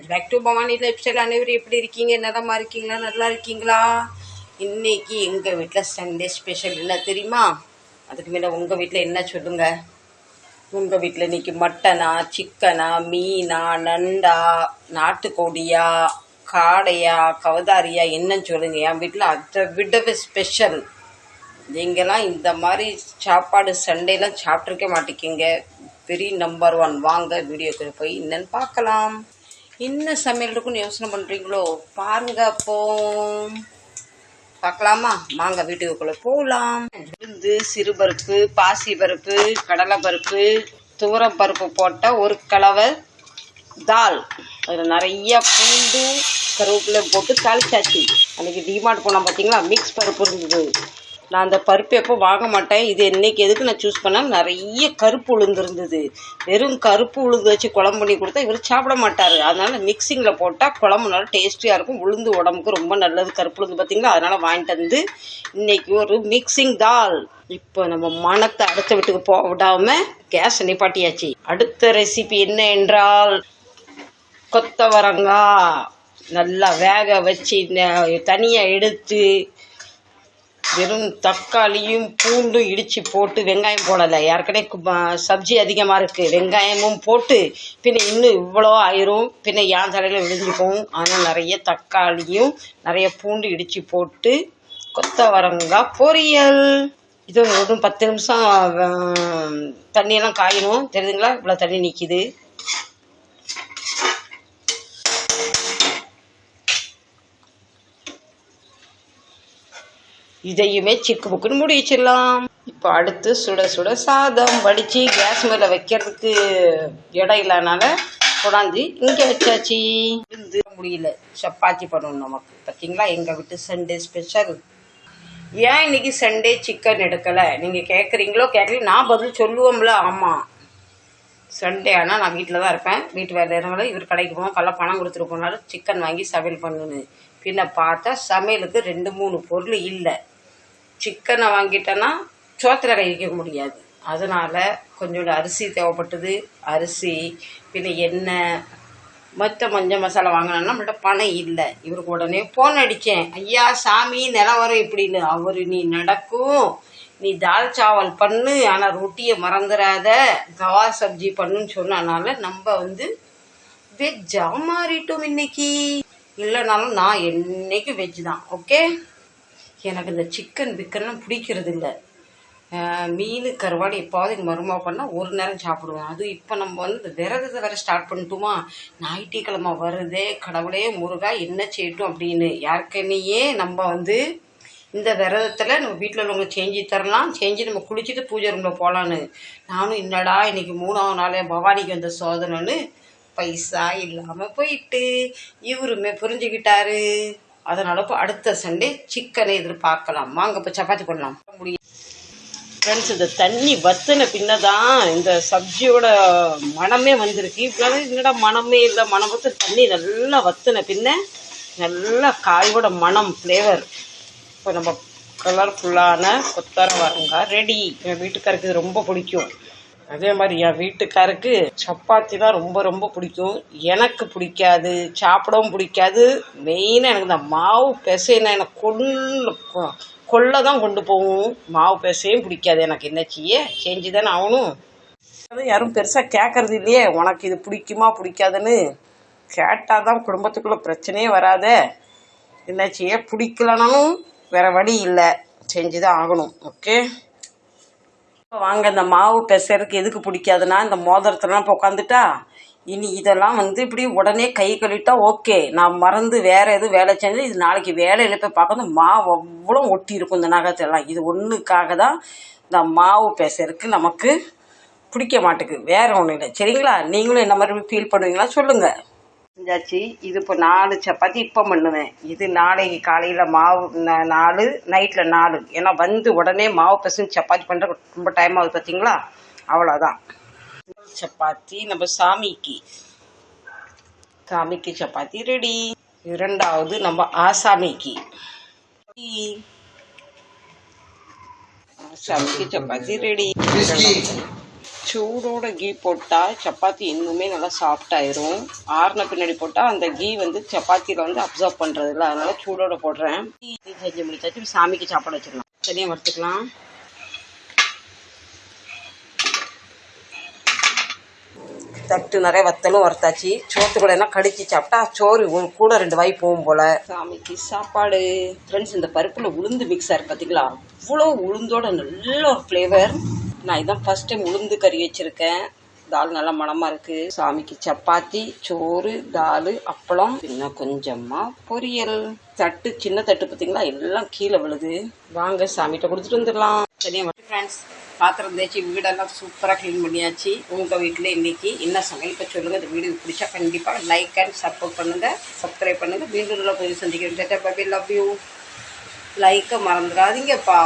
Back to Bhavani lifestyle அனைவரும் எப்படி இருக்கீங்க? நலமா இருக்கீங்களா? நல்லா இருக்கீங்களா? இன்னைக்கு எங்கள் வீட்டில் சண்டே ஸ்பெஷல் என்ன தெரியுமா? அதுக்கு மேலே உங்கள் வீட்டில் என்ன சொல்லுங்க? உங்கள் வீட்டில் இன்னைக்கு மட்டனா சிக்கனா மீனா நண்டா நாட்டுக்கோடியா காடையா கவதாரியா என்னன்னு சொல்லுங்க. என் வீட்டில் அதை விடவே ஸ்பெஷல் நீங்களாம் இந்த மாதிரி சாப்பாடு சண்டேலாம் சாப்பிட்ருக்க மாட்டேங்கிங்க. வெரி நம்பர் ஒன் வாங்க வீடியோக்கு போய் என்னன்னு பார்க்கலாம். என்ன சமையல் இருக்குன்னு யோசனை பண்ணுறீங்களோ பாருங்க அப்போ. பார்க்கலாமா? வாங்க வீட்டுக்குள்ளே போகலாம் உளுந்து சிறுபருப்பு பாசி பருப்பு கடலை பருப்பு துவரம் பருப்பு போட்ட ஒரு கலவை தால். அதில் நிறைய பூண்டு கருவேப்பிலை போட்டு தாளிச்சாச்சு. அன்றைக்கி டிமார்ட் போனால் பார்த்தீங்களா மிக்ஸ் பருப்பு இருந்தது. நான் அந்த பருப்பு எப்போ வாங்க மாட்டேன் இது இன்றைக்கி எதுக்கு நான் சூஸ் பண்ணேன் நிறைய கருப்பு உளுந்து இருந்தது வெறும் கருப்பு உளுந்து வச்சு குழம்பு பண்ணி கொடுத்தா இவர் சாப்பிட மாட்டார். அதனால் மிக்சிங்கில் போட்டால் குழம்பு நல்லா டேஸ்டியாக இருக்கும் உளுந்து உடம்புக்கு ரொம்ப நல்லது கருப்பு உளுந்து பார்த்தீங்களா? அதனால் வாங்கிட்டு வந்து இன்னைக்கு ஒரு மிக்சிங் தால் இப்போ நம்ம மனத்தை அடுத்த வீட்டுக்கு போக விடாமல் கேஸ் நிப்பாட்டியாச்சு. அடுத்த ரெசிபி என்ன என்றால் கொத்தவரங்காய் நல்லா வேக வச்சு தனியாக எடுத்து வெறும் தக்காளியும் பூண்டும் இடித்து போட்டு வெங்காயம் போடலை. ஏற்கனவே கு- சப்ஜி அதிகமாக இருக்குது வெங்காயமும் போட்டு பின்ன இன்னும் இவ்வளோ ஆயிரும். பின்ன ஏன் தலையில் விழுந்துக்கும் ஆனால் நிறைய தக்காளியும் நிறைய பூண்டு இடித்து போட்டு கொத்தவரங்காய் பொரியல். இது ஒரு பத்து நிமிஷம் தண்ணியெல்லாம் காயணும். தெரியுதுங்களா? இவ்வளோ தண்ணி நிற்கிது இதையுமே சிக்கு புக்குன்னு மூடி வச்சிடலாம். இப்போ அடுத்து சுட சுட சாதம் வடித்து கேஸ் மேலே வைக்கிறதுக்கு இடம் இல்லாதனால கொண்டாந்து இங்கே வச்சாச்சு. இருந்து முடியல. சப்பாத்தி பண்ணணும் நமக்கு. பார்த்தீங்களா எங்கள் வீட்டு சண்டே ஸ்பெஷல் ஏன் இன்னைக்கு சண்டே சிக்கன் எடுக்கலை? நீங்கள் கேட்குறீங்களோ கேட்கல நான் பதில் சொல்லுவோம்ல. ஆமாம் சண்டே ஆனால் நான் வீட்டில் தான் இருப்பேன். வீட்டு வேலை இருந்தாலும் இவர் கடைக்கு போவோம். கல்ல பணம் கொடுத்துட்டு போனாலும் சிக்கன் வாங்கி சமையல் பண்ணணும். பின்ன பார்த்தா சமையலுக்கு ரெண்டு மூணு பொருள் இல்லை. சிக்கனை வாங்கிட்டேன்னா சோத்தில் கை வைக்க முடியாது. அதனால் கொஞ்சோண்டு அரிசி தேவைப்பட்டது. அரிசி பின்ன எண்ணெய் மற்ற மஞ்சள் மசாலா வாங்கினோன்னா நம்மள்ட்ட பணம் இல்லை. இவருக்கு உடனே ஃபோன் அடித்தேன் ஐயா சாமி நிலவரம் இப்படின்னு. அவர் நீ நடக்கும். நீ தால் சாவல் பண்ணு. ஆனால் ரொட்டியை மறந்துடாத கவா சப்ஜி பண்ணுன்னு சொன்னனால நம்ம வந்து வெஜ்ஜா மாறிட்டோம் இன்னைக்கு. இல்லைனாலும் நான் என்னைக்கு வெஜ் தான். ஓகே எனக்கு இந்த சிக்கன் பிக்கன்லாம் பிடிக்கிறது இல்லை. மீன் கருவாடு எப்பாவது எங்கள் மருமா பண்ணால் ஒரு நேரம் சாப்பிடுவேன். அதுவும் இப்போ நம்ம வந்து இந்த விரதத்தை வேற ஸ்டார்ட் பண்ணிட்டோமா? ஞாயிற்றுக்கிழமை வருதே கடவுளே முருகா என்ன செய்யட்டும் அப்படின்னு. யாருக்குன்னையே நம்ம வந்து இந்த விரதத்தில் நம்ம வீட்டில் உள்ளவங்க செஞ்சு தரலாம். செஞ்சு நம்ம குளிச்சுட்டு பூஜை ரூமில் போகலான்னு நானும் என்னடா இன்னைக்கு மூணாவது நாளே பவானிக்கு வந்த சோதனைன்னு பைசா இல்லாமல் போயிட்டு இவருமே புரிஞ்சுக்கிட்டாரு. அதனால இப்போ அடுத்த சண்டே சிக்கனை எதிர்பார்க்கலாம். வாங்க இப்போ சப்பாத்தி பண்ணலாம் முடியும் ஃப்ரெண்ட்ஸ் இந்த தண்ணி வத்தின பின்ன தான் இந்த சப்ஜியோட மனமே வந்திருக்கு. இப்போ என்னடா மனமே இல்லை மனம் வத்து தண்ணி நல்லா வத்தின பின்ன நல்லா காயோட மனம் ஃப்ளேவர் இப்போ நம்ம கலர்ஃபுல்லான கொத்தரவரங்காய் ரெடி. என் வீட்டுக்காருக்கு இது ரொம்ப பிடிக்கும். அதே மாதிரி என் வீட்டுக்காருக்கு சப்பாத்தி தான் ரொம்ப ரொம்ப பிடிக்கும். எனக்கு பிடிக்காது சாப்பிடவும் பிடிக்காது. மெயினாக எனக்கு இந்த மாவு பிசைனா எனக்கு கொள்ள கொ- தான் கொண்டு போகும். மாவு பிசையும் பிடிக்காது எனக்கு. என்னச்சியே? செஞ்சு தானே ஆகணும். அதுவும் யாரும் பெருசாக கேட்கறது இல்லையே. உனக்கு இது பிடிக்குமா பிடிக்காதுன்னு. கேட்டால் தான் குடும்பத்துக்குள்ளே பிரச்சனையே வராத. என்னாச்சியே? பிடிக்கலனாலும் வேறு வழி இல்லை. செஞ்சு தான் ஆகணும். ஓகே வாங்க இந்த மாவு பிசைறதுக்கு எதுக்கு பிடிக்காதுன்னா இந்த மோதிரத்துலாம் இப்போ உட்காந்துட்டா இனி இதெல்லாம் வந்து இப்படி உடனே கை கழுவிட்டா ஓகே. நான் மறந்து வேற எதுவும் வேலை செஞ்சு இது நாளைக்கு வேலையில் போய் பார்க்கணும். மாவு அவ்வளோ ஒட்டி இருக்கும் இந்த நகத்தெல்லாம் இது ஒன்றுக்காக தான் இந்த மாவு பிசைறதுக்கு நமக்கு பிடிக்க மாட்டேங்குது வேற ஒன்றும் இல்லை. சரிங்களா? நீங்களும் என்ன மாதிரி ஃபீல் பண்ணுவீங்களா? சொல்லுங்கள் செஞ்சாச்சு. இது இப்போ நாலு சப்பாத்தி இப்போ பண்ணுவேன். இது நாளைக்கு காலையில் மாவு நாலு நைட்டில் நாலு. ஏன்னா வந்து உடனே மாவு பசங்க சப்பாத்தி பண்ணுற ரொம்ப டைம் ஆகுது பார்த்தீங்களா அவ்வளோதான் சப்பாத்தி நம்ம சாமிக்கு. சாமிக்கு சப்பாத்தி ரெடி இரண்டாவது நம்ம ஆசாமிக்கு. ஆசாமிக்கு சப்பாத்தி ரெடி சூடோட கீ போட்டால் சப்பாத்தி இன்னுமே நல்லா சாஃப்ட் ஆயிரும். ஆறின பின்னாடி போட்டால் அந்த கீ வந்து சப்பாத்தியில் வந்து அப்சர்வ் பண்ணுறதில்ல அதனால சூடோட போடுறேன். செஞ்சு முடிச்சாச்சு. சாமிக்கு சாப்பாடு வச்சிடலாம். தனியாக வறுத்துக்கலாம். தட்டு நிறைய வத்தலும் வறுத்தாச்சு. சோத்து கூட என்ன கடிச்சு சாப்பிட்டா சோறு கூட ரெண்டு வாய் போகும் போல. சாமிக்கு சாப்பாடு. ஃப்ரெண்ட்ஸ் இந்த பருப்புல உளுந்து மிக்ஸ் ஆயிருக்கு பார்த்தீங்களா அவ்வளோ உளுந்தோட நல்ல ஒரு ஃப்ளேவர் நான் இதான் ஃபர்ஸ்ட் டைம் உளுந்து கறி வச்சிருக்கேன். தால் நல்லா மணமா இருக்கு. சாமிக்கு சப்பாத்தி சோறு தால் அப்பளம் இன்னும் கொஞ்சமா பொரியல். தட்டு சின்ன தட்டு பார்த்தீங்களா எல்லாம் கீழே விழுது. வாங்க சாமிகிட்ட கொடுத்துட்டு வந்துடலாம். சரியா மட்டும். ஃப்ரெண்ட்ஸ் பாத்திரம் தேய்ச்சி வீடெல்லாம் சூப்பராக க்ளீன் பண்ணியாச்சு. உங்கள் வீட்டில் இன்னைக்கு என்ன சமையல் இப்போ சொல்லுங்கள் இந்த வீடியோ பிடிச்சா கண்டிப்பாக லைக் அண்ட் சப்போர்ட் பண்ணுங்கள் சப்ஸ்கிரைப் பண்ணுங்கள் மீண்டும் நல்லா போய் சந்திக்கிறேன். பாபி லவ் யூ லைக்கை மறந்துடாதீங்கப்பா.